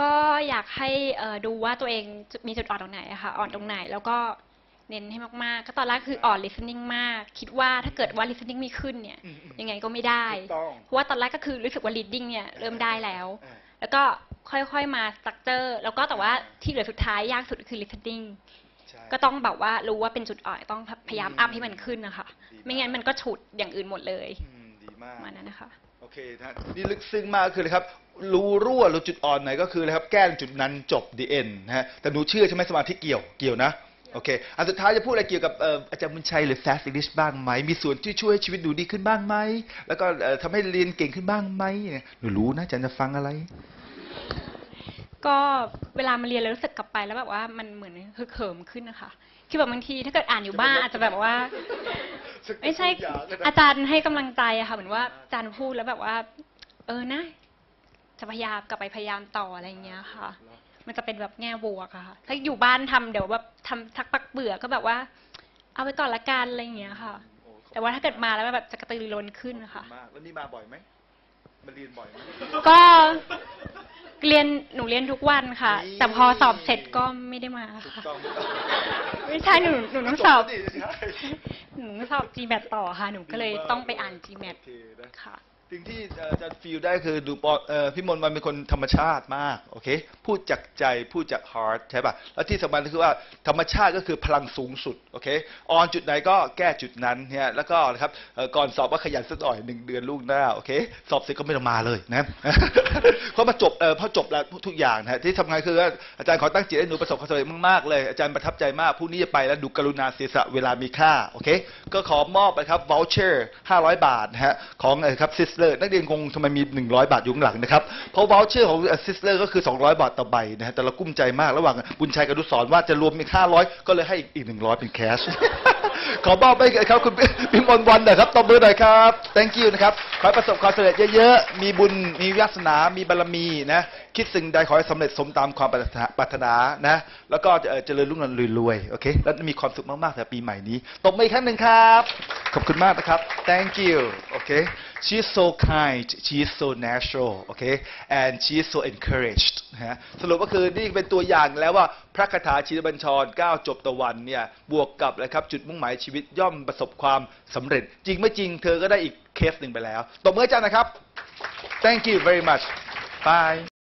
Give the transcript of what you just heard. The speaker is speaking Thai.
ก็อยากให้เอ่อดูว่าตัวเองมีจุดอ่อนตรงไหนอะค่ะ อ่อนตรงไหน แล้วก็เน้นให้มากๆ ก็ตอนแรกคืออ่อน listening มาก คิดว่าถ้าเกิดว่า listening ไม่ขึ้นเนี่ยอืมอืมยังไงก็ไม่ได้ถูกต้องเพราะว่าตอนแรกก็คือรู้สึกว่า reading เนี่ยเริ่มได้แล้วอ่าแล้วก็ค่อยๆมา structure แล้วก็แต่ว่าที่เหลือสุดท้ายยากสุดคือ listening ใช่ก็ต้องแบบว่ารู้ว่าเป็นจุดอ่อนต้องพยายามอืมอัพให้มันขึ้นนะคะดีมากไม่งั้นมันก็ฉุดอย่างอื่นหมดเลยอื มดีมาก ประมาณนั้นนะคะ โอเคนะนี่ลึกซึ้งมากคือเลยครับ รู้รั่วรู้จุดอ่อนไหนก็คือเลยครับ แก้จุดนั้นจบ the end นะฮะ แต่หนูเชื่อใช่ไหมสมาธิเกี่ยว เกี่ยวนะ โอเค อันสุดท้ายจะพูดอะไรเกี่ยวกับเอ่ออาจารย์บุญชัยหรือ fast English บ้างไหม มีส่วนที่ช่วยให้ชีวิตหนูดีขึ้นบ้างไหม แล้วก็เอ่อทำให้เรียนเก่งขึ้นบ้างไหมเนี่ย หนูรู้นะอาจารย์จะฟังอะไร ก็เวลามาเรียนแล้วรู้สึกกลับไปแล้วแบบว่ามันเหมือนฮึกเหิมขึ้นนะคะ คือแบบบางทีถ้าเกิดอ่านอยู่บ้านอาจจะแบบว่า ไม่ใช่อาจารย์ให้กำลังใจอะค่ะเหมือนว่าอาจารย์พูดแล้วแบบว่า เออนะจะพยายามกลับไปพยายามต่ออะไรอย่างเงี้ยค่ะ มันจะเป็นแบบแง่บวกอะค่ะ ถ้าอยู่บ้านทำเดี๋ยวแบบทำทักปักเบื่อก็แบบว่า เอาไปก่อนละกันอะไรอย่างเงี้ยค่ะ แต่ว่าถ้าเกิดมาแล้วแบบจะกระตือรือร้นขึ้นนะคะมากแล้วนี่มาบ่อยไหมมาเรียนบ่อยไหมก็เรียนหนูเรียนทุกวันค่ะนี่แต่พอสอบเสร็จก็ไม่ได้มาถูกค่ะต้องไม่ต้องไม่ใช่หนูหนูต้องสอบ องสอบ GMAT ต่อค่ะ หนูก็เลยต้องไปอ่าน GMAT โอเคนะ ค่ะ สิ่งที่เอ่อจารย์ฟีลได้คือดูปอเอ่อพี่มนต์วันเป็นคนธรรมชาติมากโอเคพูดจากใจพูดจาก heart ใช่ป่ะแล้วที่สำคัญก็คือว่าธรรมชาติก็คือพลังสูงสุดโอเคออนจุดไหนก็แก้จุดนั้นเนี่ยแล้วก็นะครับเอ่อก่อนสอบก็ขยันสักหน่อยหนึ่งเดือนลูกหน้าโอเคสอบเสร็จก็ไม่ต้องมาเลยนะ เพราะมาจบเอ่อพอจบแล้วทุกอย่างนะฮะที่ทำงานคือว่าอาจารย์ขอตั้งจิตให้หนูประสบความสำเร็จมากๆเลยอาจารย์ประทับใจมากพรุ่งนี้จะไปแล้วดูกรุณาเสียสละเวลามีค่าโอเคก็ขอมอบนะครับ voucher 500 บาทนะฮะของเอ่อครับซิสเลอร์นักเรียนคงทำไมมี 100 บาทอยู่ข้างหลังนะครับ เพราะ voucher ของซิสเลอร์ก็คือ 200 บาทต่อใบนะฮะแต่เรากุ้มใจมากระหว่างบุญชัยกับดุสอนว่าจะรวมอีก 500 ก็เลยให้อีก 100 เป็นแคช ขอมอบไปครับคุณพิมลวันหน่อยครับตบมือหน่อยครับ thank you นะครับ ขอให้ประสบความสำเร็จเยอะๆ มีบุญ มีวาสนา มีบารมีนะ คิดสิ่งใดขอให้สำเร็จสมตามความปรารถนานะ แล้วก็เอ่อเจริญรุ่งเรืองรวยๆ โอเค แล้วมีความสุขมากๆแต่ปีใหม่นี้ ตบมืออีกครั้งหนึ่งครับ ขอบคุณมากนะครับ thank you โอเค she is so kind she is so natural okay and she is so encouraged นะฮะสรุปก็คือนี่เป็นตัวอย่างแล้วว่าพระคาถาชีรบัญชร 9 จบตะวันเนี่ยบวกกับนะครับจุดมุ่งหมายชีวิตย่อมประสบความสำเร็จ จริงไม่จริงเธอก็ได้อีกเคสหนึ่งไปแล้วตบมืออาจารย์นะครับ thank you very much bye